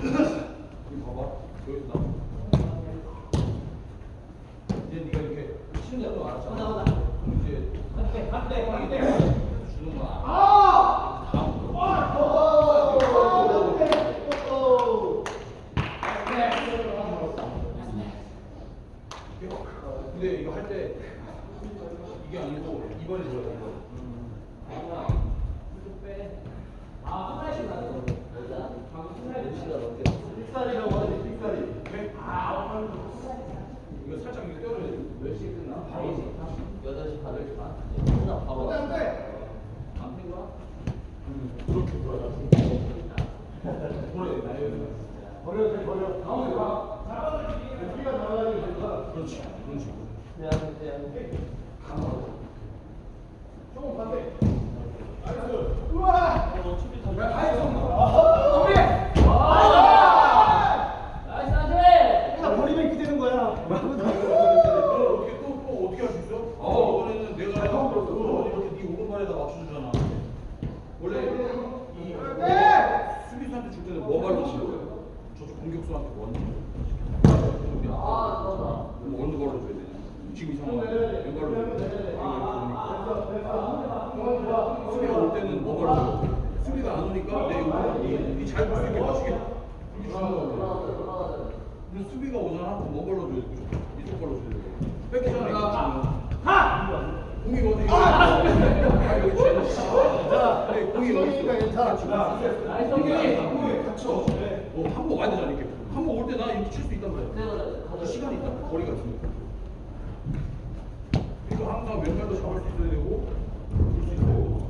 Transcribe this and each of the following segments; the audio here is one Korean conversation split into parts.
봐봐. 여기서 나. 이제 네가 이렇게 치는 것도 알았잖아. 그럼 이제 한대 한대 한대 주는 거야. 아! 근데 이거 할 때 이게 아니고 이번에 들어야 돼 이거. 삑사리라고 하지 삑사리. 아, 이거 살짝 이거 떼어야 돼. 몇 시에 끝나? 바로 8시 반을 반. 끝나 바로. 안 돼. 안? 그렇게 돌아가. 버려. 버려, 돼, 버려. 가운데 가. 여기가 나가야 된다. 그렇지, 그런 식으로. 그냥 그냥. 조금 반대. 나이스. 우와. 야, 가야지. 아, 우리. 나이스 나이스. 나 버리면 이렇게 되는 거야. 어떻게 또, 또 어떻게 할 수 있어? 어, 이번에는 내가 어, 이렇게 네 오른발에다 맞춰주잖아. 원래 이 수비수한테 줄 때는 뭐 발로 치는 거야? 저쪽 공격수한테 뭐 하는 거야? 아, 맞다. 그럼 어느 발로 줘야 되냐? 지금 이 상황 왼발로 줘야 돼. 수비가 올 때는 뭐 발로 줘? 수비가 안 오니까 내 오른발이 잘볼 수 있게 맞추게 이렇게 주는 거야. 근데 수비가 오잖아? 그럼 뭐 발로 줘야 돼? 이쪽 발로 줘야 돼. 뺏기잖아 이거 지금. 공이 어디 있어? 아, 여기 있어. 자, 네, 공이 어디 있어? 괜찮아. 경기. 공이 갇혀. 어, 한복 와야 되잖아 이렇게. 한복 올 때 나 이렇게 칠 수 있단 말이야. 그 시간이 있다. 거리가 있으니까 항상 왼발도 잡을 수 있어야 되고 볼수 있어야 되고.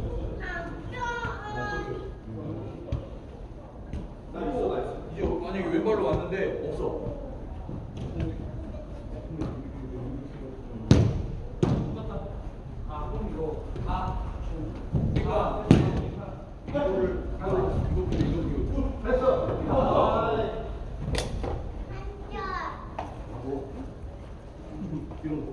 이제 만약에 왔는데 없어. 이거를 이거를 이거 이거 이거 됐어. 하고 이런 거.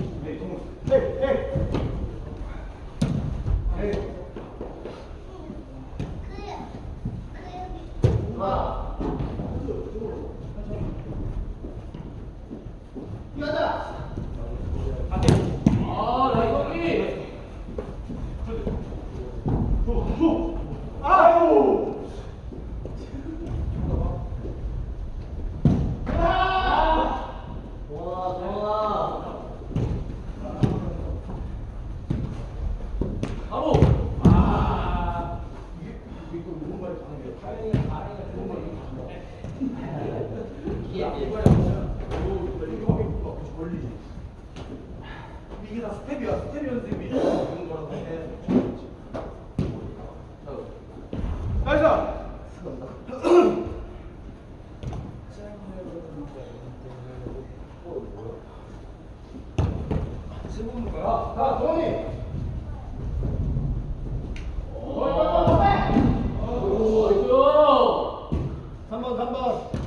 아, 나이스 경기. 아유! 동원아, 동원아. 바로. 아. 이게 이거 오른발이 가는 게 다행이야. 다행이야. 오른발이 예, 예. 이거 하면 뭐가 계속 걸리지. 이게 다 스텝이야. 스텝 연습이 그런 거라고 해. 나이스! 자, 자, 조원이. 오, 이거. 3번, 3번. 와,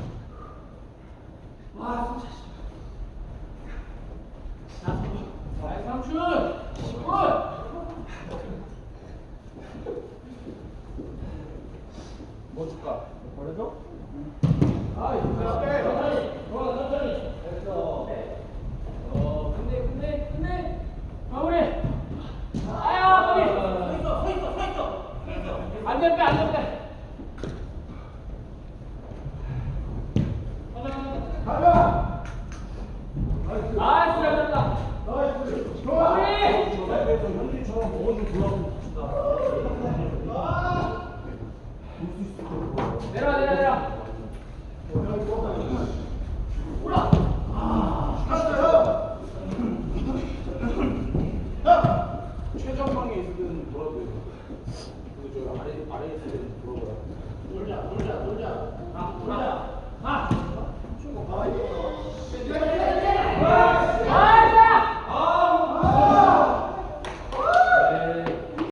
뭐 줄까? 버려줘? 아이, 천천히. 좋아, 천천히. 됐어. 어, 끝내, 끝내, 끝내. 마무리. 아야, 마무리. 서 있어, 서 있어, 서 있어. 안전 빼, 안전 빼. 가자! 나이스, 잘 됐다. 나이스! 좋아! 마무리. 현진이처럼 어디 돌아오면 내려 와, 내려, 내려. 어,